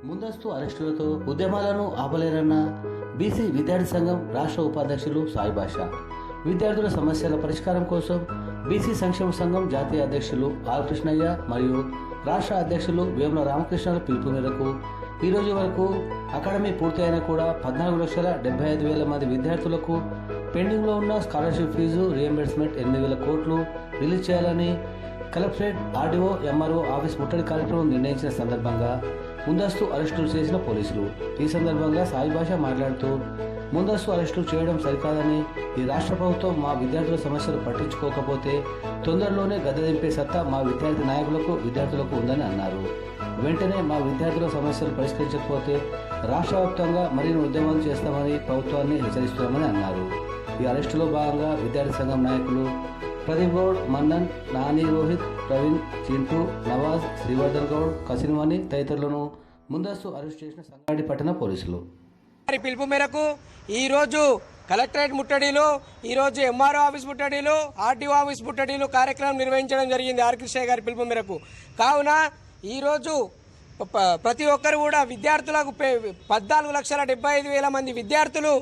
ముందస్తు అరెస్టులతో ఉద్యమాలను ఆపలేరన్న బీసీ విద్యార్థి సంఘం రాష్ట్ర ఉపాధ్యక్షులు సాయి భాష విద్యార్థుల సమస్యల పరిష్కారం కోసం బీసీ సంక్షేమ సంఘం జాతీయ అధ్యక్షులు ఆర్ కృష్ణయ్య మరియు రాష్ట్ర అధ్యక్షులు వేముల రామకృష్ణల పిలుపు మేరకు ఈ రోజు వరకు అకాడమీ పూర్తయినా కూడా పద్నాలుగు లక్షల డెబ్బై ఐదు వేల మంది విద్యార్థులకు పెండింగ్లో ఉన్న స్కాలర్షిప్ ఫీజు రియంబర్స్మెంట్ ఎనిమిది వేల కోట్లు రిలీజ్ చేయాలని కలెక్టరేట్ ఆర్డీఓ ఎంఆర్ఓ ఆఫీస్ ముట్టడి కార్యక్రమం నిర్ణయించిన సందర్భంగా ముందస్తు అరెస్టులు చేసిన పోలీసులు. ఈ సందర్భంగా సాయి భాష మాట్లాడుతూ ముందస్తు అరెస్టులు చేయడం సరికాదని ఈ రాష్ట్ర ప్రభుత్వం మా విద్యార్థుల సమస్యలు పట్టించుకోకపోతే తొందరలోనే గద్దె దింపే సత్తా మా విద్యార్థి నాయకులకు విద్యార్థులకు ఉందని అన్నారు. వెంటనే మా విద్యార్థుల సమస్యలు పరిష్కరించకపోతే రాష్ట్ర వ్యాప్తంగా మరిన్ని ఉద్యమాలు చేస్తామని ప్రభుత్వాన్ని హెచ్చరిస్తున్నామని అన్నారు. ఈ అరెస్టులో భాగంగా విద్యార్థి సంఘం నాయకులు ప్రదీప్ గౌడ్ మన్నన్ నాని రోహిత్ ప్రవీణ్ చింటూ నవాజ్ శ్రీవర్ధన్ గౌడ్ కసిన్వాణి తదితరులను ముందస్తు అరెస్ట్ చేసిన సంగారెడ్డి పట్టణ పోలీసులు. వారి పిలుపు మేరకు ఈరోజు కలెక్టరేట్ ముట్టడిలో ఈరోజు ఎంఆర్ఓ ఆఫీస్ ముట్టడిలో ఆర్టీఓ ఆఫీస్ ముట్టడిలో కార్యక్రమం నిర్వహించడం జరిగింది ఆర్ గారి పిలుపు మేరకు. కావున ఈరోజు ప్రతి ఒక్కరు కూడా విద్యార్థులకు పద్నాలుగు లక్షల డెబ్బై ఐదు వేల మంది విద్యార్థులు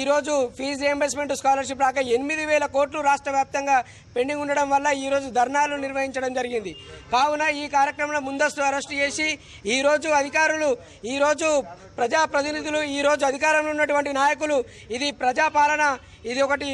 ఈరోజు ఫీజు రియంబర్స్మెంట్ స్కాలర్షిప్ రాక ఎనిమిది వేల కోట్లు రాష్ట్ర వ్యాప్తంగా పెండింగ్ ఉండడం వల్ల ఈరోజు ధర్నాలు నిర్వహించడం జరిగింది. కావున ఈ కార్యక్రమంలో ముందస్తు అరెస్ట్ చేసి ఈరోజు అధికారులు ఈరోజు ప్రజాప్రతినిధులు ఈరోజు అధికారంలో ఉన్నటువంటి నాయకులు ఇది ప్రజాపాలన ఇది ఒకటి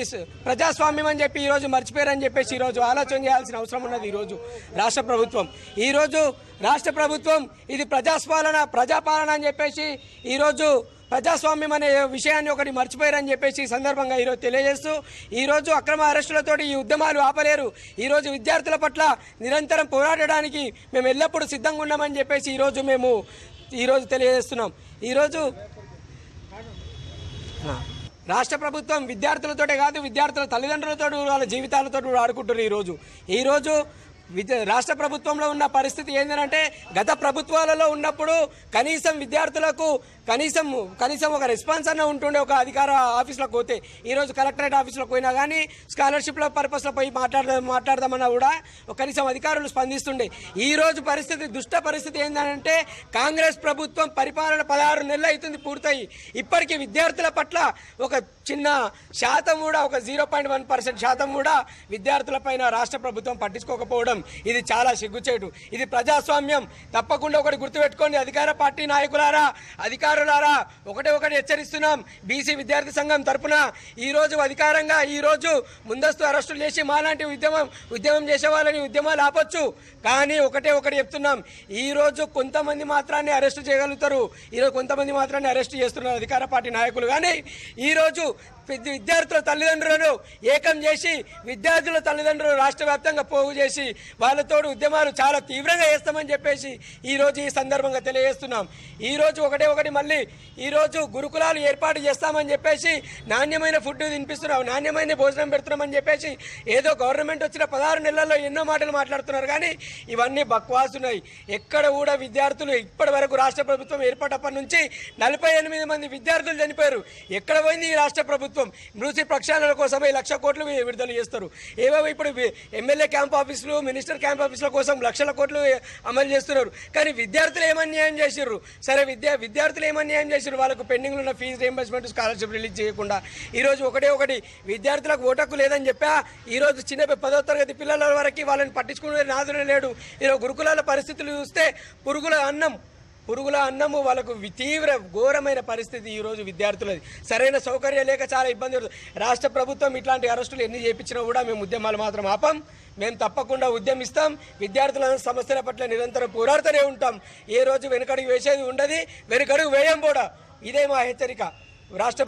ప్రజాస్వామ్యం అని చెప్పి ఈరోజు మర్చిపోయారని చెప్పేసి ఈరోజు ఆలోచన చేయాల్సిన అవసరం ఉన్నది ఈరోజు రాష్ట్ర ప్రభుత్వం. ఈరోజు రాష్ట్ర ప్రభుత్వం ఇది ప్రజాస్పాలన ప్రజాపాలన అని చెప్పేసి ఈరోజు ప్రజాస్వామ్యం అనే విషయాన్ని ఒకటి మర్చిపోయారని చెప్పేసి ఈ సందర్భంగా ఈరోజు తెలియజేస్తూ ఈరోజు అక్రమ అరెస్టులతోటి ఈ ఉద్యమాలు ఆపలేరు. ఈరోజు విద్యార్థుల పట్ల నిరంతరం పోరాడడానికి మేము ఎల్లప్పుడూ సిద్ధంగా ఉన్నామని చెప్పేసి ఈరోజు మేము ఈరోజు తెలియజేస్తున్నాం. ఈరోజు రాష్ట్ర ప్రభుత్వం విద్యార్థులతోటే కాదు విద్యార్థుల తల్లిదండ్రులతో వాళ్ళ జీవితాలతో ఆడుకుంటున్నారు ఈరోజు. ఈరోజు రాష్ట్ర ప్రభుత్వంలో ఉన్న పరిస్థితి ఏంటంటే గత ప్రభుత్వాలలో ఉన్నప్పుడు కనీసం విద్యార్థులకు కనీసం కనీసం ఒక రెస్పాన్స్ అన్న ఉంటుండే ఒక అధికార ఆఫీస్లోకి పోతే ఈరోజు కలెక్టరేట్ ఆఫీస్లోకి పోయినా కానీ స్కాలర్షిప్ల పర్పస్లో పోయి మాట్లాడదాం మాట్లాడదామన్నా కూడా కనీసం అధికారులు స్పందిస్తుండే. ఈ రోజు పరిస్థితి దుష్ట పరిస్థితి ఏంటంటే కాంగ్రెస్ ప్రభుత్వం పరిపాలన పదహారు నెలలు అవుతుంది పూర్తయి. ఇప్పటికీ విద్యార్థుల పట్ల ఒక చిన్న శాతం కూడా ఒక జీరో పాయింట్ వన్ పర్సెంట్ శాతం కూడా విద్యార్థుల పైన రాష్ట్ర ప్రభుత్వం పట్టించుకోకపోవడం ఇది చాలా సిగ్గుచేటు. ఇది ప్రజాస్వామ్యం. తప్పకుండా ఒకటి గుర్తుపెట్టుకోండి. అధికార పార్టీ నాయకులారా అధికారులారా ఒకటే ఒకటి హెచ్చరిస్తున్నాం. బీసీ విద్యార్థి సంఘం తరపున ఈ రోజు అధికారంగా ఈరోజు ముందస్తు అరెస్టులు చేసి మాలాంటి ఉద్యమం ఉద్యమం చేసే వాళ్ళని ఉద్యమాలు ఆపొచ్చు. కానీ ఒకటే ఒకటి చెప్తున్నాం. ఈరోజు కొంతమంది మాత్రాన్ని అరెస్ట్ చేయగలుగుతారు. ఈరోజు కొంతమంది మాత్రాన్ని అరెస్ట్ చేస్తున్నారు అధికార పార్టీ నాయకులు. కానీ ఈరోజు విద్యార్థుల తల్లిదండ్రులను ఏకం చేసి విద్యార్థుల తల్లిదండ్రులు రాష్ట్ర వ్యాప్తంగా పోగు చేసి వాళ్ళతోడు ఉద్యమాలు చాలా తీవ్రంగా చేస్తామని చెప్పేసి ఈరోజు ఈ సందర్భంగా తెలియజేస్తున్నాం. ఈరోజు ఒకటే ఒకటి మళ్ళీ ఈరోజు గురుకులాలు ఏర్పాటు చేస్తామని చెప్పేసి నాణ్యమైన ఫుడ్ తినిపిస్తున్నాం నాణ్యమైన భోజనం పెడుతున్నామని చెప్పేసి ఏదో గవర్నమెంట్ వచ్చిన పదహారు నెలల్లో ఎన్నో మాటలు మాట్లాడుతున్నారు. కానీ ఇవన్నీ బక్వాసున్నాయి. ఎక్కడ కూడా విద్యార్థులు ఇప్పటి వరకు రాష్ట్ర ప్రభుత్వం ఏర్పడినప్పటి నుంచి నలభై ఎనిమిది మంది విద్యార్థులు చనిపోయారు. ఎక్కడ పోయింది ఈ రాష్ట్ర ప్రభుత్వం? మృతి ప్రక్షాళన కోసమే లక్ష కోట్లు విడుదల చేస్తారు. ఏవో ఇప్పుడు ఎమ్మెల్యే క్యాంప్ ఆఫీసులు మినిస్టర్ క్యాంప్ ఆఫీసుల కోసం లక్షల కోట్లు అమలు చేస్తున్నారు. కానీ విద్యార్థులు ఏమన్యాయం చేసిర్రు? సరే విద్యా విద్యార్థులు ఏమన్యాయం చేసిర్రు? వాళ్ళకు పెండింగ్లో ఉన్న ఫీజు రీఎంబర్స్మెంట్ స్కాలర్షిప్ రిలీజ్ చేయకుండా. ఈరోజు ఒకటే ఒకటి విద్యార్థులకు ఓటక్కు లేదని చెప్పా. ఈరోజు చిన్న పదో తరగతి పిల్లల వరకు వాళ్ళని పట్టించుకునే నాదునే లేడు. ఈరోజు గురుకులాల పరిస్థితులు చూస్తే పురుగుల అన్నం పురుగుల అన్నము వాళ్ళకు తీవ్ర ఘోరమైన పరిస్థితి ఈ రోజు విద్యార్థులది. సరైన సౌకర్యం లేక చాలా ఇబ్బంది పడుతుంది. రాష్ట్ర ప్రభుత్వం ఇట్లాంటి అరెస్టులు ఎన్ని చేయించినా కూడా మేము ఉద్యమాలు మాత్రం ఆపం. మేము తప్పకుండా ఉద్యమిస్తాం. విద్యార్థుల సమస్యల పట్ల నిరంతరం పోరాడుతూనే ఉంటాం. ఏ రోజు వెనుకడుగు వేసేది ఉండదు. వెనుకడుగు వేయం కూడా. ఇదే మా హెచ్చరిక. రాష్ట్ర